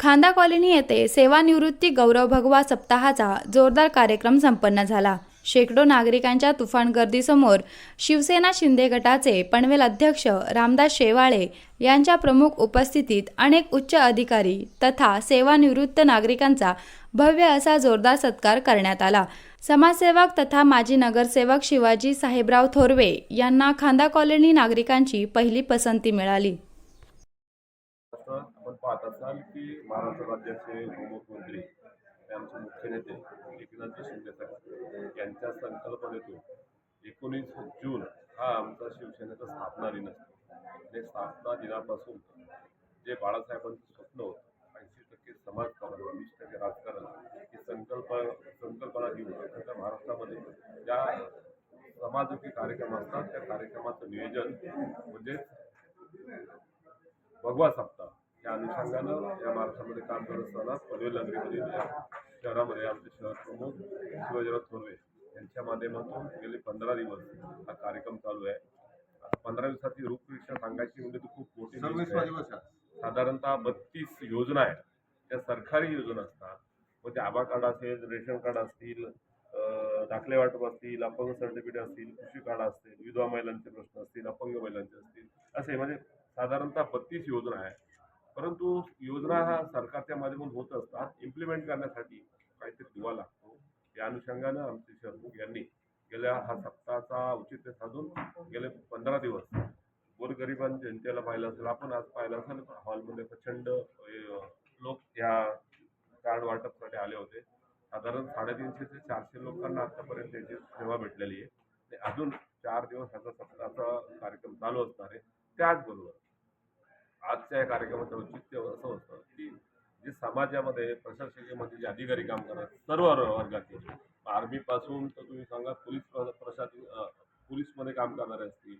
खांदा कॉलनी येथे सेवानिवृत्ती गौरव भगवा सप्ताहाचा जोरदार कार्यक्रम संपन्न झाला. शेकडो नागरिकांच्या तुफान गर्दीसमोर शिवसेना शिंदे गटाचे पनवेल अध्यक्ष रामदास शेवाळे यांच्या प्रमुख उपस्थितीत अनेक उच्च अधिकारी तथा सेवानिवृत्त नागरिकांचा भव्य असा जोरदार सत्कार करण्यात आला. समाजसेवक तथा माजी नगरसेवक शिवाजी साहेबराव थोरवे यांना खांदा कॉलनी नागरिकांची पहिली पसंती मिळाली. पाहत असाल की महाराष्ट्र राज्याचे उपमुख्यमंत्री हे आमचे मुख्य नेते एकनाथजी शिंदे साहेब यांच्या संकल्पनेतून एकोणीस जून हा आमचा शिवसेनेचा स्थापना दिन असतो. आणि स्थापना दिनापासून जे बाळासाहेबांचं स्वप्न होतं ऐंशी टक्के समाजकारण वीस टक्के राजकारण ही संकल्प संकल्पना घेऊन अखंड महाराष्ट्रामध्ये ज्या समाजोपी कार्यक्रम असतात त्या कार्यक्रमाचं नियोजन म्हणजेच भगवा सप्ताह या अनुषंगानं या महाराष्ट्रामध्ये काम करत असताना पनवेल नगरीमध्ये शहरामध्ये आमचे शहर प्रमुख शिवाजीराव थोरवे यांच्या माध्यमातून गेले पंधरा दिवस हा कार्यक्रम चालू आहे. आता पंधरा दिवसाची रूपरेषा सांगायची म्हणजे ती खूप मोठी साधारणतः बत्तीस योजना आहेत. त्या सरकारी योजना असतात. मग ते आभा कार्ड असेल रेशन कार्ड असतील दाखले वाटप असतील अपंग सर्टिफिकेट असतील कृषी कार्ड असतील विधवा महिलांचे प्रश्न असतील अपंग महिलांचे असतील. असे म्हणजे साधारणतः बत्तीस योजना आहे परंतु योजना हा सरकारच्या माध्यमातून होत असतात. इम्प्लिमेंट करण्यासाठी काहीतरी दुवा लागतो. या अनुषंगानं आमचे शरमुख यांनी गेल्या हा सप्ताहाचा औचित्य साधून गेले पंधरा दिवस गोरगरिबां जनतेला पाहिलं असेल आपण आज पाहिलं असेल हॉलमध्ये प्रचंड लोक या कार्ड वाटपसाठी आले होते. साधारण साडेतीनशे ते चारशे लोकांना आतापर्यंत त्याची सेवा भेटलेली आहे. अजून चार दिवस ह्याचा सप्ताहाचा कार्यक्रम चालू असणार आहे. त्याचबरोबर आजच्या या कार्यक्रमाचं औचित्य असं होतं की जे समाजामध्ये प्रशासकीयमध्ये म्हणजे जे अधिकारी काम करतात सर्व वर्गातील आर्मीपासून तर तुम्ही सांगा पोलीस प्रशासन पोलीसमध्ये काम करणारे असतील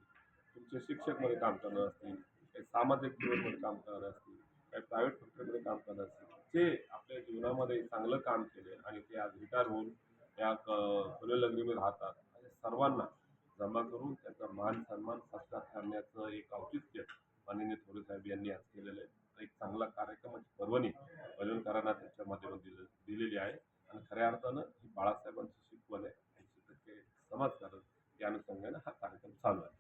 तुमचे शिक्षकमध्ये काम करणारे असतील काही सामाजिक जीवनमध्ये काम करणारे असतील काही प्रायव्हेट सेक्टरमध्ये काम करणारे असतील जे आपल्या जीवनामध्ये चांगलं काम केले आणि ते आज रिटायर होऊन या पनवेल नगरीमध्ये राहतात अशा सर्वांना जमा करून त्यांचा मान सन्मान सत्कार करण्याचं एक औचित्य माननीय थोरे साहेब यांनी आज केलेलं आहे. एक चांगला कार्यक्रमाची पर्वणी पनवेलकरांना त्याच्या माध्यमातून दिले दिलेली आहे. आणि खऱ्या अर्थानं ही बाळासाहेबांची शिकवण आहे. ऐंशी टक्के समाजकारण या अनुषंगानं हा कार्यक्रम चालू आहे.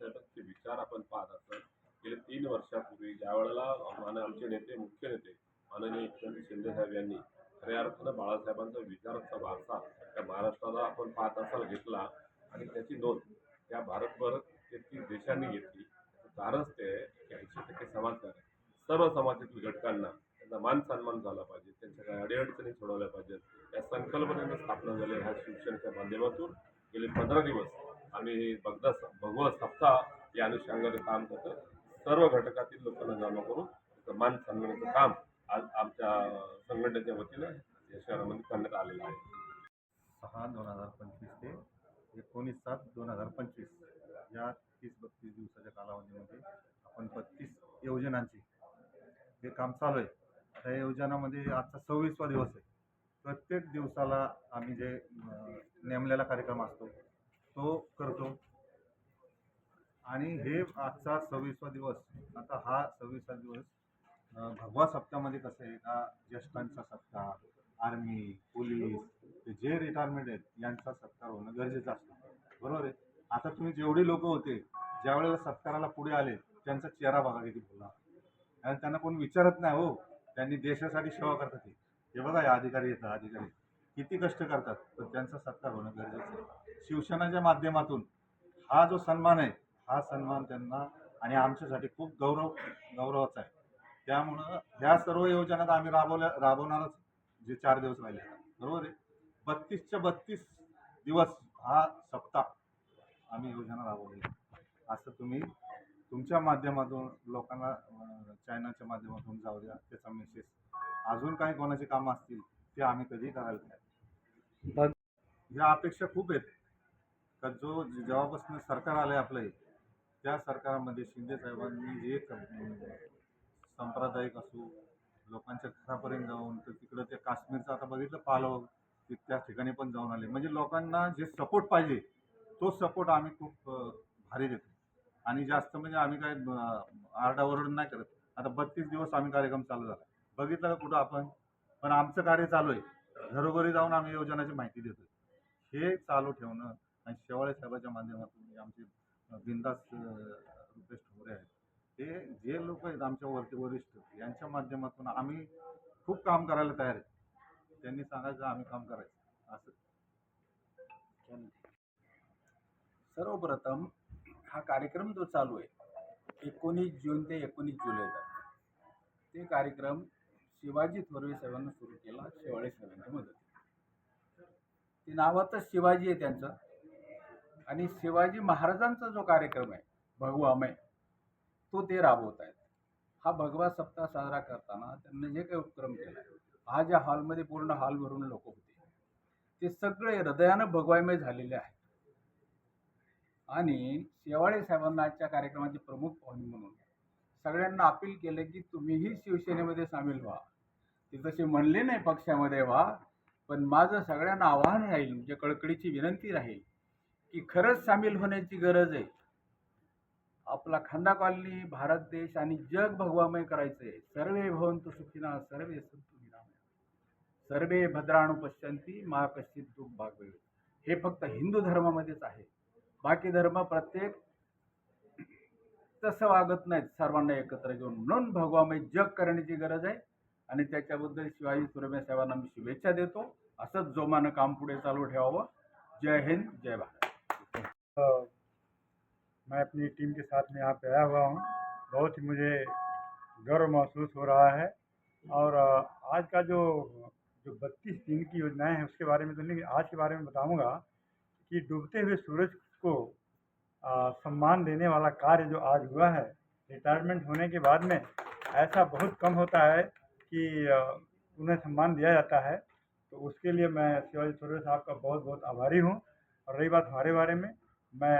साहेबांचे विचार आपण पाहत असतो गेले तीन वर्षापूर्वी ज्या वेळेला मान आमचे नेते मुख्य नेते माननीय एकनाथ शिंदे साहेब यांनी खऱ्या अर्थानं बाळासाहेबांचा विचारांचा वारसा त्या महाराष्ट्राला आपण पाहत असाल घेतला आणि त्याची नोंद या भारतभर तेहतीस देशांनी घेतली. कारणच ते आहे की ऐंशी टक्के समाजकारण सर्व समाजातील घटकांना त्यांचा मान सन्मान झाला पाहिजे त्यांच्या काही अडीअडचणी सोडवल्या पाहिजेत. या संकल्पनेनं स्थापना झालेल्या ह्या शिक्षणाच्या माध्यमातून. गेले पंधरा दिवस आम्ही भगदा भगवा सप्ताह या अनुषंगाने काम करतो सर्व घटकातील लोकांना जमा करून त्याचं मान सन्मानाचं काम आज आमच्या संघटनेच्या वतीनं या शहरामध्ये करण्यात आलेलं आहे. सहा दोन हजार पंचवीस ते एकोणीस सात दोन हजार पंचवीस या तीस बत्तीस दिवसाच्या कालावधीमध्ये आपण बत्तीस योजनांची हे काम चालू आहे. आता या योजनामध्ये आजचा सव्वीसवा दिवस आहे. प्रत्येक दिवसाला आम्ही जे नेमलेला कार्यक्रम असतो तो करतो. आणि हे आजचा सव्वीसवा दिवस आता हा सव्वीसवा दिवस भगवा सप्ताहामध्ये कसं आहे का ज्येष्ठांचा सत्कार आर्मी पोलीस ते जे रिटायरमेंट आहेत यांचा सत्कार होणं गरजेचं असतं. बरोबर आहे? आता तुम्ही जेवढे लोक होते ज्या वेळेला सत्काराला पुढे आले त्यांचा चेहरा बघा किती बोला आणि त्यांना कोण विचारत नाही हो. त्यांनी देशासाठी सेवा करतात ते. हे बघा या अधिकारी येतात अधिकारी. किती कष्ट करतात पण त्यांचा सत्कार होणं गरजेचं आहे. शिवसेनाच्या माध्यमातून हा जो सन्मान आहे हा सन्मान त्यांना आणि आमच्यासाठी खूप गौरव गौरवाचा आहे. त्यामुळं ह्या सर्व योजना तर आम्ही राबवल्या राबवणारच जे चार दिवस राहिले. बरोबर आहे? बत्तीसच्या बत्तीस दिवस हा सप्ताह आम्ही योजना राबवली असं तुम्ही तुमच्या माध्यमातून लोकांना चॅनलच्या माध्यमातून जाऊ द्या त्याचा मेसेज अजून काही कोणाची कामं असतील ते आम्ही कधी करायला तयार ह्या अपेक्षा खूप आहेत. का जो जेव्हापासून सरकार आलं आहे आपलं त्या सरकारामध्ये शिंदे साहेबांनी जे सांप्रदायिक असो लोकांच्या घरापर्यंत जाऊन तर तिकडं ते काश्मीरचं आता बघितलं पालव ते त्या ठिकाणी पण जाऊन आले. म्हणजे लोकांना जे सपोर्ट पाहिजे तो सपोर्ट आम्ही खूप भारी देतो. आणि जास्त म्हणजे आम्ही काय आरडाओरड नाही करत. आता बत्तीस दिवस आम्ही कार्यक्रम चालू झाला. बघितलं का कुठं आपण? पण आमचं कार्य चालू आहे. घरोघरी जाऊन आम्ही योजनाची माहिती देतोय. हे चालू ठेवणं आणि शेवाळे साहेबाच्या माध्यमातून आमचे बिंदास रुपेश ठोरे आहेत. ते जे लोक आहेत आमच्या वरती वरिष्ठ यांच्या माध्यमातून आम्ही खूप काम करायला तयार आहे. त्यांनी सांगायचं आम्ही काम करायचं. असं. सर्वप्रथम हा कार्यक्रम जो चालू आहे एकोणीस जून ते एकोणीस जुलै ते कार्यक्रम शिवाजी थोरवे साहेबांना सुरू केला शेवाळे साहेबांच्या मदतीने. ते नावातच शिवाजी आहे त्यांचं. आणि शिवाजी महाराजांचा जो कार्यक्रम आहे भगवामय तो ते राबवत आहेत. हा भगवा सप्ताह साजरा करताना त्यांनी जे काही उपक्रम केला आहे हा ज्या हॉलमध्ये पूर्ण हॉल भरून लोक होते ते सगळे हृदयानं भगवामय झालेले आहे आणि शेवाळे साहेबांना आजच्या कार्यक्रमाचे प्रमुख पाहुणे म्हणून सगळ्यांना अपील केलं की तुम्हीही शिवसेनेमध्ये सामील व्हा. ते तसे म्हणले नाही पक्षामध्ये व्हा पण माझं सगळ्यांना आव्हान राहील म्हणजे कळकळीची विनंती राहील की खरंच सामील होण्याची गरज आहे. आपला खांदा कॉलनी भारत देश आणि जग भगवामय करायचं आहे सर्वे भवंतु सुखिना सर्वे संतु निरामया सर्वे भद्राणू पश्यंती मा कश्चित दुःख भागवे हे फक्त हिंदू धर्मामध्येच आहे. बाकी धर्म प्रत्येक तसं वागत नाहीत, सर्वांना एकत्र घेऊन. म्हणून भगवामय जग करण्याची गरज आहे आणि शिवाजी सुरमे साहेबांना मी शुभेच्छा देतो. काम पुढे चालू ठेवावं. जय हिंद, जय भारत. मैं अपनी टीम के साथ में यहाँ पे आया हुआ हूँ। बहुत ही मुझे गर्व महसूस हो रहा है। और आज का जो जो बत्तीस दिन की योजनाएँ हैं, उसके बारे में तो नहीं, आज के बारे में बताऊँगा कि डूबते हुए सूरज को अ, सम्मान देने वाला कार्य जो आज हुआ है रिटायरमेंट होने के बाद में ऐसा बहुत कम होता है कि उन्हें सम्मान दिया जाता है। तो उसके लिए मैं शिवाजी सुरेश साहब का बहुत बहुत आभारी हूँ। और रही बात हमारे बारे में मैं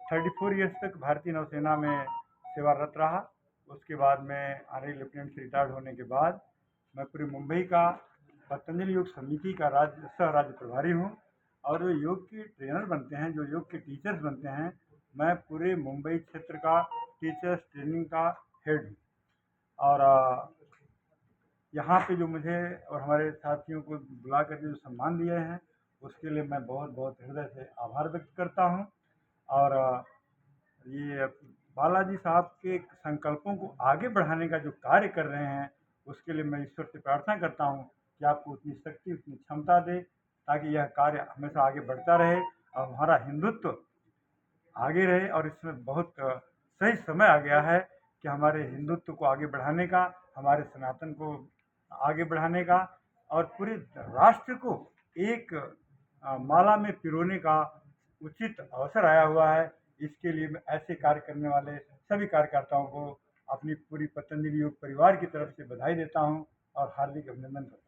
थर्टी फोर ईयर्स तक भारतीय नौसेना में सेवारत रहा। उसके बाद मैं आर्मी लेफ्टिनेंट से रिटायर्ड होने के बाद मैं पूरे मुंबई का पतंजलि योग समिति का राज्य सह राज्य प्रभारी हूँ। और जो योग के ट्रेनर बनते हैं, जो योग के टीचर्स बनते हैं, मैं पूरे मुंबई क्षेत्र का टीचर्स ट्रेनिंग का हेड हूँ। और यहाँ पे जो मुझे और हमारे साथियों को बुला करके जो सम्मान दिए हैं, उसके लिए मैं बहुत बहुत हृदय से आभार व्यक्त करता हूँ। और ये बालाजी साहब के संकल्पों को आगे बढ़ाने का जो कार्य कर रहे हैं, उसके लिए मैं ईश्वर से प्रार्थना करता हूँ कि आपको उतनी शक्ति, उतनी क्षमता दे ताकि यह कार्य हमेशा आगे बढ़ता रहे और हमारा हिंदुत्व आगे रहे और इसमें बहुत सही समय आ गया है कि हमारे हिंदुत्व को आगे बढ़ाने का, हमारे सनातन को आगे बढ़ाने का और पूरे राष्ट्र को एक माला में पिरोने का उचित अवसर आया हुआ है। इसके लिए मैं ऐसे कार्य करने वाले सभी कार्यकर्ताओं को अपनी पूरी पतंजलि योग परिवार की तरफ़ से बधाई देता हूँ और हार्दिक अभिनंदन करता हूँ।